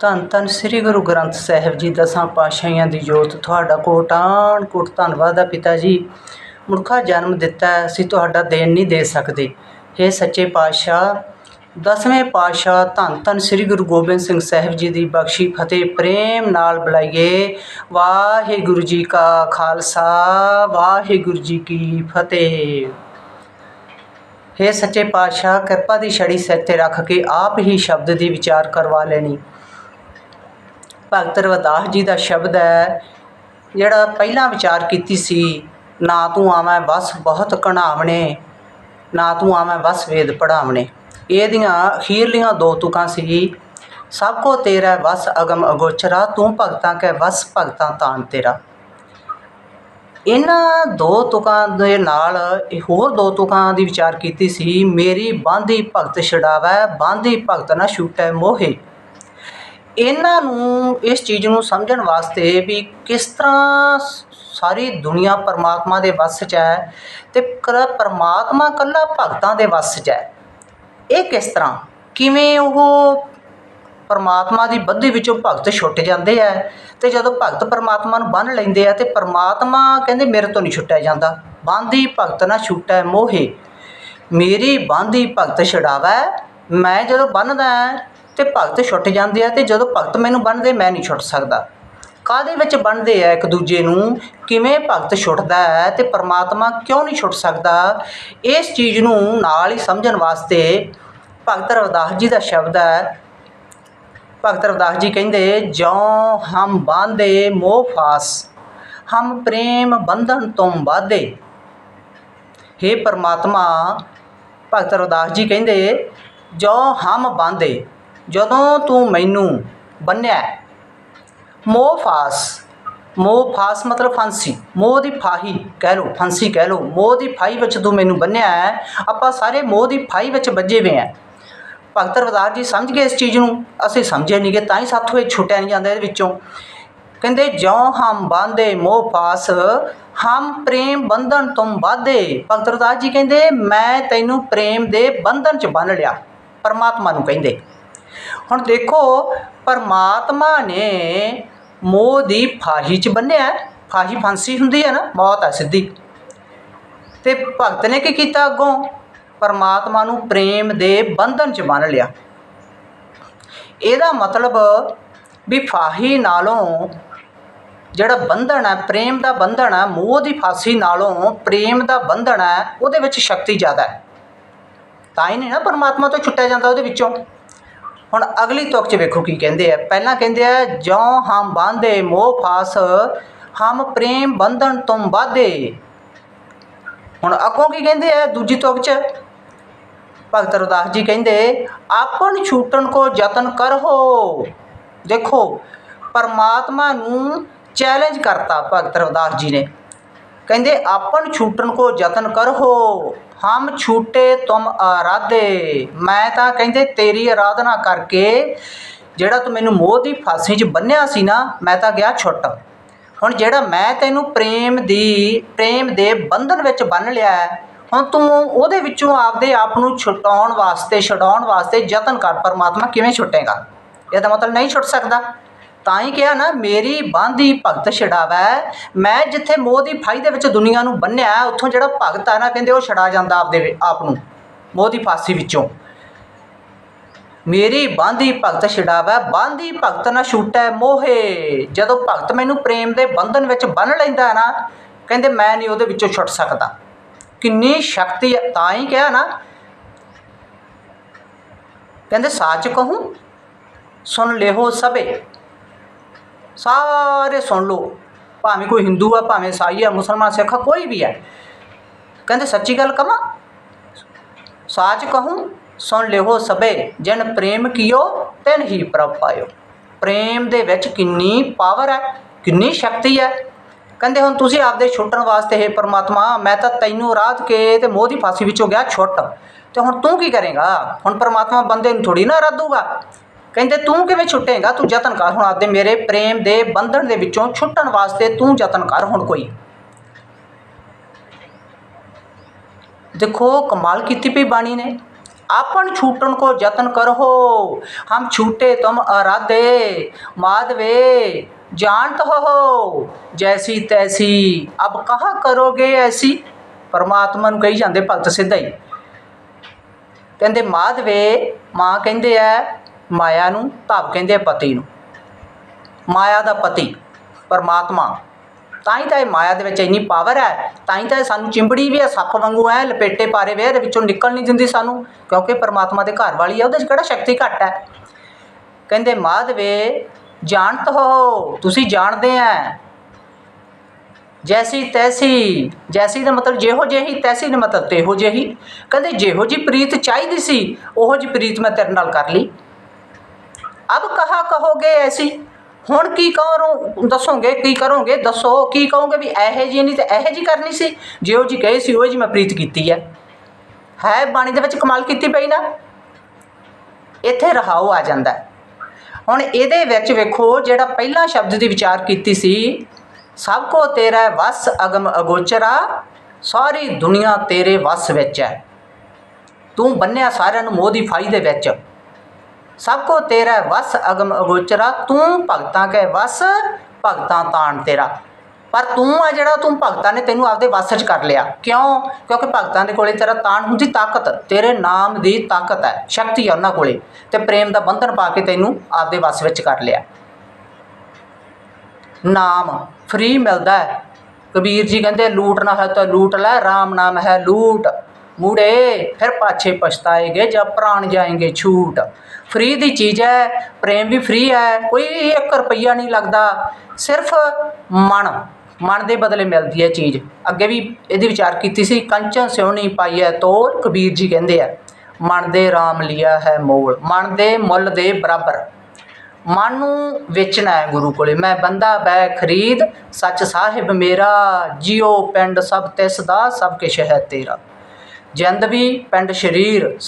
ਧੰਨ ਧੰਨ ਸ੍ਰੀ ਗੁਰੂ ਗ੍ਰੰਥ ਸਾਹਿਬ ਜੀ ਦਸਾਂ ਪਾਤਸ਼ਾਹੀਆਂ ਦੀ ਜੋਤ। ਤੁਹਾਡਾ ਕੋਟਾਨ ਕੋਟ ਧੰਨਵਾਦ ਆ ਪਿਤਾ ਜੀ। ਮੁਰਖਾ ਜਨਮ ਦਿੱਤਾ ਅਸੀਂ ਤੁਹਾਡਾ ਦੇਣ ਨਹੀਂ ਦੇ ਸਕਦੇ। हे ਸੱਚੇ ਪਾਤਸ਼ਾਹ, ਦਸਵੇਂ ਪਾਤਸ਼ਾਹ ਧੰਨ ਧੰਨ ਸ੍ਰੀ ਗੁਰੂ ਗੋਬਿੰਦ ਸਿੰਘ ਸਾਹਿਬ ਜੀ ਦੀ ਬਖਸ਼ੀ ਫਤਿਹ ਪ੍ਰੇਮ ਨਾਲ ਬੁਲਾਈਏ। ਵਾਹਿਗੁਰੂ ਜੀ ਕਾ ਖਾਲਸਾ, ਵਾਹਿਗੁਰੂ ਜੀ ਕੀ ਫਤਿਹ। हे ਸੱਚੇ ਪਾਤਸ਼ਾਹ, ਕਿਰਪਾ ਦੀ ਛੜੀ ਸਿਰ ਤੇ ਰੱਖ ਕੇ ਆਪ ਹੀ ਸ਼ਬਦ ਦੀ ਵਿਚਾਰ ਕਰਵਾ ਲੈਣੀ। ਭਗਤ ਰਵਿਦਾਸ ਜੀ ਦਾ ਸ਼ਬਦ ਹੈ, ਜਿਹੜਾ ਪਹਿਲਾਂ ਵਿਚਾਰ ਕੀਤੀ ਸੀ, ਨਾ ਤੂੰ ਆਵੇਂ ਬਸ ਬਹੁਤ ਕਣਾਵਣੇ ਨਾ ਤੂੰ ਆਵੇਂ ਬਸ ਵੇਦ ਪੜਾਵਣੇ ਇਹਦੀਆਂ ਅਖੀਰਲੀਆਂ ਦੋ ਤੁਕਾਂ ਸੀ, ਸਭ ਕੋ ਤੇਰਾ ਵਸ ਅਗਮ ਅਗੋਚਰਾ, ਤੂੰ ਭਗਤਾਂ ਕੈ ਵਸ ਭਗਤਾਂ ਤਾਨ ਤੇਰਾ। ਇਹਨਾਂ ਦੋ ਤੁਕਾਂ ਦੇ ਨਾਲ ਇਹ ਹੋਰ ਦੋ ਤੁਕਾਂ ਦੀ ਵਿਚਾਰ ਕੀਤੀ ਸੀ, ਮੇਰੀ ਬਾਂਧੀ ਭਗਤ ਛਡਾਵੈ, ਬਾਂਧੀ ਭਗਤ ਨਾ ਛੂਟੈ ਮੋਹੇ। ਇਹਨਾਂ ਨੂੰ ਇਸ ਚੀਜ਼ ਨੂੰ ਸਮਝਣ ਵਾਸਤੇ ਵੀ ਕਿਸ ਤਰ੍ਹਾਂ ਸਾਰੀ ਦੁਨੀਆ ਪਰਮਾਤਮਾ ਦੇ ਵੱਸ 'ਚ ਹੈ ਅਤੇ ਕ, ਪਰਮਾਤਮਾ ਇਕੱਲਾ ਭਗਤਾਂ ਦੇ ਵੱਸ 'ਚ ਹੈ। ਇਹ ਕਿਸ ਤਰ੍ਹਾਂ? ਕਿਵੇਂ ਉਹ ਪਰਮਾਤਮਾ ਦੀ ਬੱਧੀ ਵਿੱਚੋਂ ਭਗਤ ਛੁੱਟ ਜਾਂਦੇ ਆ ਤੇ ਜਦੋਂ ਭਗਤ ਪਰਮਾਤਮਾ ਨੂੰ ਬੰਨ ਲੈਂਦੇ ਆ ਤੇ ਪਰਮਾਤਮਾ ਕਹਿੰਦੇ, ਮੇਰੇ ਤੋਂ ਨਹੀਂ ਛੁੱਟਿਆ ਜਾਂਦਾ। ਬੰਦੀ ਭਗਤ ਨਾ ਛੁੱਟੈ ਮੋਹੇ। ਮੇਰੀ ਬਾਂਦੀ ਭਗਤ ਛਡਾਵੈ। ਮੈਂ ਜਦੋਂ ਬੰਨਦਾ ਤੇ ਭਗਤ ਛੁੱਟ ਜਾਂਦੇ ਆ ਤੇ ਜਦੋਂ ਭਗਤ ਮੈਨੂੰ ਬੰਨਦੇ ਮੈਂ ਨਹੀਂ ਛੁੱਟ ਸਕਦਾ। ਕਾਹਦੇ ਵਿੱਚ ਬੰਨਦੇ ਆ ਇੱਕ ਦੂਜੇ ਨੂੰ? ਕਿਵੇਂ ਭਗਤ ਛੁੱਟਦਾ ਹੈ ਤੇ ਪਰਮਾਤਮਾ ਕਿਉਂ ਨਹੀਂ ਛੁੱਟ ਸਕਦਾ? ਇਸ ਚੀਜ਼ ਨੂੰ ਨਾਲ ਹੀ ਸਮਝਣ ਵਾਸਤੇ ਭਗਤ ਰਵਿਦਾਸ ਜੀ ਦਾ ਸ਼ਬਦ ਹੈ। ਭਗਤ ਰਵਿਦਾਸ ਜੀ ਕਹਿੰਦੇ, ਜਿਉ ਹਮ ਬਾਂਧੇ ਮੋਹ ਫਾਸ, ਹਮ ਪ੍ਰੇਮ ਬੰਧਨ ਤੋਂ ਬਾਧੇ हे ਪਰਮਾਤਮਾ, ਭਗਤ ਰਵਿਦਾਸ ਜੀ ਕਹਿੰਦੇ ਜੋ ਹਮ ਬਾਂਧੇ ਜਦੋਂ ਤੂੰ ਮੈਨੂੰ ਬੰਨਿਆ, ਮੋਹ ਫਾਸ ਮੋਹ ਫਾਸ ਮਤਲਬ ਫਾਂਸੀ, ਮੋਹ ਦੀ ਫਾਹੀ ਕਹਿ ਲਓ, ਫਾਂਸੀ ਕਹਿ ਲਓ, ਮੋਹ ਦੀ ਫਾਹੀ ਵਿੱਚ ਤੂੰ ਮੈਨੂੰ ਬੰਨਿਆ ਹੈ, ਆਪਾਂ ਸਾਰੇ ਮੋਹ ਦੀ ਫਾਹੀ ਵਿੱਚ ਵੱਜੇ ਹੋਏ ਆ ਭਗਤ ਰਵਿਦਾਸ ਜੀ ਸਮਝ ਗਏ ਇਸ ਚੀਜ਼ ਨੂੰ? ਅਸੀਂ ਸਮਝੇ ਨਹੀਂ ਗਏ ਤਾਂ ਹੀ ਸਾਥੋਂ ਇਹ ਛੁੱਟਿਆ ਨਹੀਂ ਜਾਂਦਾ ਇਹਦੇ ਵਿੱਚੋਂ। ਕਹਿੰਦੇ, ਜਿਉ ਹਮ ਬਾਂਧੇ ਮੋਹ ਪਾਸ ਹਮ ਪ੍ਰੇਮ ਬੰਧਨ ਤੁਮ ਬਾਧੇ ਭਗਤ ਰਵਿਦਾਸ ਜੀ ਕਹਿੰਦੇ, ਮੈਂ ਤੈਨੂੰ ਪ੍ਰੇਮ ਦੇ ਬੰਧਨ 'ਚ ਬੰਨ ਲਿਆ, ਪਰਮਾਤਮਾ ਨੂੰ ਕਹਿੰਦੇ। ਹੁਣ ਦੇਖੋ, ਪਰਮਾਤਮਾ ਨੇ ਮੋਹ ਦੀ ਫਾਹੀ 'ਚ ਬੰਨਿਆ ਫਾਹੀ ਫਾਂਸੀ ਹੁੰਦੀ ਹੈ ਨਾ, ਮੌਤ ਹੈ ਸਿੱਧੀ। ਤੇ ਭਗਤ ਨੇ ਕੀ ਕੀਤਾ ਅੱਗੋਂ? ਪਰਮਾਤਮਾ ਨੂੰ ਪ੍ਰੇਮ ਦੇ ਬੰਧਨ 'ਚ ਬੰਨ ਲਿਆ। ਇਹਦਾ ਮਤਲਬ ਵੀ ਫਾਹੀ ਨਾਲੋਂ ਜਿਹੜਾ ਬੰਧਨ ਹੈ, ਪ੍ਰੇਮ ਦਾ ਬੰਧਨ ਹੈ, ਮੋਹ ਦੀ ਫਾਸੀ ਨਾਲੋਂ ਪ੍ਰੇਮ ਦਾ ਬੰਧਨ ਹੈ, ਉਹਦੇ ਵਿੱਚ ਸ਼ਕਤੀ ਜ਼ਿਆਦਾ ਹੈ। ਤਾਂ ਹੀ ਨਹੀਂ ਨਾ ਪਰਮਾਤਮਾ ਤੋਂ ਛੁੱਟਿਆ ਜਾਂਦਾ ਉਹਦੇ ਵਿੱਚੋਂ। ਹੁਣ ਅਗਲੀ ਤੁਕ 'ਚ ਵੇਖੋ ਕੀ ਕਹਿੰਦੇ ਆ। ਪਹਿਲਾਂ ਕਹਿੰਦੇ ਆ, ਜਿਉ ਹਮ ਬਾਂਧੇ ਮੋਹ ਫਾਸ, ਹਮ ਪ੍ਰੇਮ ਬੰਧਨ ਤੁਮ ਬਾਧੇ ਹੁਣ ਅੱਗੋਂ ਕੀ ਕਹਿੰਦੇ ਆ ਦੂਜੀ ਤੁਕ 'ਚ? ਭਗਤ ਰਵਿਦਾਸ ਜੀ ਕਹਿੰਦੇ, ਆਪਨ ਛੂਟਣ ਕੋ ਯਤਨ ਕਰੋ ਦੇਖੋ, ਪਰਮਾਤਮਾ ਨੂੰ ਚੈਲੰਜ ਕਰਤਾ ਭਗਤ ਰਵਿਦਾਸ ਜੀ ਨੇ। ਕਹਿੰਦੇ, ਆਪਨ ਛੂਟਣ ਕੋ ਯਤਨ ਕਰਹੋ, ਹਮ ਛੂਟੇ ਤੁਮ ਆਰਾਧੇ। ਮੈਂ ਤਾਂ ਕਹਿੰਦੇ, ਤੇਰੀ ਆਰਾਧਨਾ ਕਰਕੇ ਜਿਹੜਾ ਤੂੰ ਮੈਨੂੰ ਮੋਹ ਦੀ ਫਾਂਸੀ 'ਚ ਬੰਨਿਆ ਸੀ ਨਾ, ਮੈਂ ਤਾਂ ਗਿਆ ਛੁੱਟ। ਹੁਣ ਜਿਹੜਾ ਮੈਂ ਤੈਨੂੰ ਪ੍ਰੇਮ ਦੀ, ਪ੍ਰੇਮ ਦੇ ਬੰਧਨ ਵਿੱਚ ਬੰਨ ਲਿਆ ਹੁਣ ਤੂੰ ਉਹਦੇ ਵਿੱਚੋਂ ਆਪਦੇ ਆਪ ਨੂੰ ਛੁਟਾਉਣ ਵਾਸਤੇ, ਛਡਾਉਣ ਵਾਸਤੇ ਯਤਨ ਕਰ, ਪਰਮਾਤਮਾ ਕਿਵੇਂ ਛੁੱਟੇਗਾ? ਇਹਦਾ ਮਤਲਬ ਨਹੀਂ ਛੁੱਟ ਸਕਦਾ। ਤਾਂ ਹੀ ਕਿਹਾ ਨਾ, ਮੇਰੀ ਬਾਂਧੀ ਭਗਤ ਛਡਾਵੈ। ਮੈਂ ਜਿੱਥੇ ਮੋਹ ਦੀ ਫਾਈ ਦੇ ਵਿੱਚ ਦੁਨੀਆ ਨੂੰ ਬੰਨਿਆ, ਉੱਥੋਂ ਜਿਹੜਾ ਭਗਤ ਆ ਨਾ, ਕਹਿੰਦੇ ਉਹ ਛਡਾ ਜਾਂਦਾ ਆਪਦੇ ਆਪ ਨੂੰ, ਮੋਹ ਦੀ ਫਾਸੀ ਵਿੱਚੋਂ। ਮੇਰੀ ਬਾਂਦੀ ਭਗਤ ਛਡਾਵੈ, ਬਾਂਦੀ ਭਗਤ ਨਾ ਛੂਟੈ ਮੋਹੇ। ਜਦੋਂ ਭਗਤ ਮੈਨੂੰ ਪ੍ਰੇਮ ਦੇ ਬੰਧਨ ਵਿੱਚ ਬੰਨ ਲੈਂਦਾ ਨਾ, ਕਹਿੰਦੇ ਮੈਂ ਨਹੀਂ ਉਹਦੇ ਵਿੱਚੋਂ ਛੁੱਟ ਸਕਦਾ। ਕਿੰਨੀ ਸ਼ਕਤੀ ਹੈ ਤਾਂ ਹੀ ਕਿਹਾ ਨਾ, ਕਹਿੰਦੇ ਸੱਚ ਕਹੂੰ, ਸੁਣ ਲਿਓ ਸਭੇ। ਸਾਰੇ ਸੁਣ ਲਓ, ਭਾਵੇਂ ਕੋਈ ਹਿੰਦੂ ਆ, ਭਾਵੇਂ ਸਾਈ ਆ, ਮੁਸਲਮਾਨ, ਸਿੱਖ ਕੋਈ ਵੀ ਹੈ ਕਹਿੰਦੇ, ਸੱਚੀ ਗੱਲ ਕਵਾਂ? ਸਾਚ ਕਹੂੰ, ਸੁਣ ਲਿਓ ਸਭੇ, ਜਿਨ ਪ੍ਰੇਮ ਕੀਓ, ਤਿਨ ਹੀ ਪ੍ਰਭ ਪਾਇਓ। ਪ੍ਰੇਮ ਦੇ ਵਿੱਚ ਕਿੰਨੀ ਪਾਵਰ ਹੈ, ਕਿੰਨੀ ਸ਼ਕਤੀ ਹੈ। ਕਹਿੰਦੇ, ਹੁਣ ਤੁਸੀਂ ਆਪਦੇ ਛੁੱਟਣ ਵਾਸਤੇ ਹੈ ਪਰਮਾਤਮਾ, ਮੈਂ ਤਾਂ ਤੈਨੂੰ ਰਾਤ ਕੇ ਤੇ ਮੋਹ ਦੀ ਫਾਂਸੀ ਵਿੱਚੋਂ ਗਿਆ ਛੁੱਟ। ਤੇ ਹੁਣ ਤੂੰ ਕੀ ਕਰੇਗਾ? ਹੁਣ ਪਰਮਾਤਮਾ ਬੰਦੇ ਨੂੰ ਥੋੜੀ ਨਾ ਰੱਦੂਗਾ ਕਹਿੰਦੇ ਤੂੰ ਕਿਵੇਂ ਛੁੱਟੇਗਾ ਤੂੰ ਯਤਨ ਕਰ ਹੁਣ ਆਪਦੇ ਮੇਰੇ ਪ੍ਰੇਮ ਦੇ ਬੰਧਨ ਦੇ ਵਿੱਚੋਂ ਛੁੱਟਣ ਵਾਸਤੇ ਤੂੰ ਯਤਨ ਕਰ ਹੁਣ ਕੋਈ ਦੇਖੋ ਕਮਾਲ ਕੀਤੀ ਪਈ ਬਾਣੀ ਨੇ आपन छूटन को जतन करहो हम छूटे तुम अराधे माधवे जानत हो जैसी तैसी अब कहा करोगे ऐसी ਪਰਮਾਤਮਾ ਨੂੰ ਕਹੀ ਜਾਂਦੇ ਭਗਤ ਸਿੱਧਾ ਹੀ ਕਹਿੰਦੇ ਮਾਧਵੇ ਮਾਂ ਕਹਿੰਦੇ ਆ ਮਾਇਆ ਨੂੰ ਧਵ ਕਹਿੰਦੇ ਆ ਪਤੀ ਨੂੰ। ਮਾਇਆ ਦਾ ਪਤੀ, ਪਰਮਾਤਮਾ। ਤਾਂ ਹੀ ਤਾਂ ਇਹ ਮਾਇਆ ਦੇ ਵਿੱਚ ਇੰਨੀ ਪਾਵਰ ਹੈ ਤਾਂ ਹੀ ਤਾਂ ਇਹ ਸਾਨੂੰ ਚਿੰਬੜੀ ਵੀ ਹੈ, ਸੱਪ ਵਾਂਗੂ ਐ ਲਪੇਟੇ ਪਾਰੇ ਵੇ ਇਹਦੇ ਵਿੱਚੋਂ ਨਿਕਲ ਨਹੀਂ ਦਿੰਦੀ ਸਾਨੂੰ, ਕਿਉਂਕਿ ਪਰਮਾਤਮਾ ਦੇ ਘਰ ਵਾਲੀ ਹੈ, ਉਹਦੇ 'ਚ ਕਿਹੜਾ ਸ਼ਕਤੀ ਘੱਟ ਹੈ? ਕਹਿੰਦੇ, ਮਾਧਵੇ, ਜਾਣਤ ਹੋ, ਤੁਸੀਂ ਜਾਣਦੇ ਆ ਜੈਸੀ ਤੈਸੀ, ਜੈਸੀ ਦਾ ਮਤਲਬ ਜਿਹੋ ਜਿਹੀ, ਤੈਸੀ ਦਾ ਮਤਲਬ ਤੇਹੋ ਜਿਹੀ। ਕਹਿੰਦੇ, ਜਿਹੋ ਜੀ ਪ੍ਰੀਤ ਚਾਹੀਦੀ ਸੀ, ਉਹੋ ਜੀ ਪ੍ਰੀਤ ਮੈਂ ਤੇਰੇ ਨਾਲ ਕਰ ਲਈ। ਅਬ ਕਹਾ ਕਹੋਗੇ ਐਸੀ ਹੁਣ ਕੀ ਕਰੋ ਦੱਸੋਗੇ ਕੀ ਕਰੋਗੇ ਦੱਸੋ ਕੀ ਕਹੋਗੇ ਵੀ ਇਹੋ ਜੀ ਨਹੀਂ ਤੇ ਇਹੋ ਜੀ ਕਰਨੀ ਸੀ ਜਿਹੋ ਜੀ ਕਹੇ ਸੀ ਉਹ ਜੀ ਮੈਂ ਪ੍ਰੀਤ ਕੀਤੀ ਹੈ ਹੈ ਬਾਣੀ ਦੇ ਵਿੱਚ ਕਮਾਲ ਕੀਤੀ ਪਈ ਨਾ ਇੱਥੇ ਰਹਾਉ ਆ ਜਾਂਦਾ ਹੁਣ ਇਹਦੇ ਵਿੱਚ ਵੇਖੋ ਜਿਹੜਾ ਪਹਿਲਾ ਸ਼ਬਦ ਦੀ ਵਿਚਾਰ ਕੀਤੀ ਸੀ ਸਭ ਕੋ ਤੇਰਾ ਵਸ ਅਗਮ ਅਗੋਚਰਾ ਸਾਰੀ ਦੁਨੀਆ ਤੇਰੇ ਵਸ ਵਿੱਚ ਹੈ ਤੂੰ ਬੰਨਿਆ ਸਾਰਿਆਂ ਨੂੰ ਮੋਹ ਦੀ ਫਾਈ ਦੇ ਵਿੱਚ ਸਭ ਕੋ ਤੇਰਾ ਵਸ ਅਗਮ ਅਗੋਚਰਾ, ਤੂੰ ਭਗਤਾਂ ਕੇ ਵਸ, ਭਗਤਾਂ ਤਾਣ ਤੇਰਾ। ਪਰ ਤੂੰ ਆ ਜਿਹੜਾ, ਤੂੰ ਭਗਤਾਂ ਨੇ ਤੈਨੂੰ ਆਪਦੇ ਵਸ 'ਚ ਕਰ ਲਿਆ। ਕਿਉਂ? ਕਿਉਂਕਿ ਭਗਤਾਂ ਦੇ ਕੋਲੇ ਤੇਰਾ ਤਾਣ ਹੁੰਦੀ ਤਾਕਤ। ਤੇਰੇ ਨਾਮ ਦੀ ਤਾਕਤ ਹੈ, ਸ਼ਕਤੀ ਹੈ ਉਹਨਾਂ ਕੋਲੇ। ਤੇ ਪ੍ਰੇਮ ਦਾ ਬੰਧਨ ਪਾ ਕੇ ਤੈਨੂੰ ਆਪਦੇ ਵਸ ਵਿੱਚ ਕਰ ਲਿਆ। ਨਾਮ ਫ੍ਰੀ ਮਿਲਦਾ ਹੈ। ਕਬੀਰ ਜੀ ਕਹਿੰਦੇ, ਲੂਟ ਨਾ ਹੈ ਤਾਂ ਲੂਟ ਲੈ RAM ਨਾਮ ਹੈ ਲੂਟ। ਮੁੜੇ, ਫਿਰ ਪਾਛੇ ਪਛਤਾਏਗੇ ਜਬ ਪ੍ਰਾਣ ਜਾਏਗੇ ਛੂਟ। ਫ੍ਰੀ ਦੀ ਚੀਜ਼ ਹੈ, ਪ੍ਰੇਮ ਵੀ ਫ੍ਰੀ ਹੈ, ਕੋਈ 1 ਰੁਪਈਆ ਨਹੀਂ ਲੱਗਦਾ, ਸਿਰਫ ਮਨ ਮਨ ਦੇ ਬਦਲੇ ਮਿਲਦੀ ਹੈ ਚੀਜ਼। ਅੱਗੇ ਵੀ ਇਹਦੀ ਵਿਚਾਰ ਕੀਤੀ ਸੀ, ਕੰਚਨ ਸਿਉਣੀ ਪਾਈ ਹੈ ਤੋਲ ਕਬੀਰ ਜੀ ਕਹਿੰਦੇ ਆ, ਮਨ ਦੇ ਰਾਮ ਲਿਆ ਹੈ ਮੋਲ ਮਨ ਦੇ ਮੁੱਲ ਦੇ ਬਰਾਬਰ। ਮਨ ਨੂੰ ਵੇਚਣਾ ਹੈ ਗੁਰੂ ਕੋਲੇ, ਮੈਂ ਬੰਦਾ ਬੈ ਖਰੀਦ, ਸੱਚ ਸਾਹਿਬ ਮੇਰਾ, ਜਿਉ ਪਿੰਡ ਸਭ ਤਿਸ ਦਾ, ਸਭ ਕਿਛ ਹੈ ਤੇਰਾ। ਜਿੰਦ ਵੀ ਪਿੰਡ ਸ਼ਰੀਰ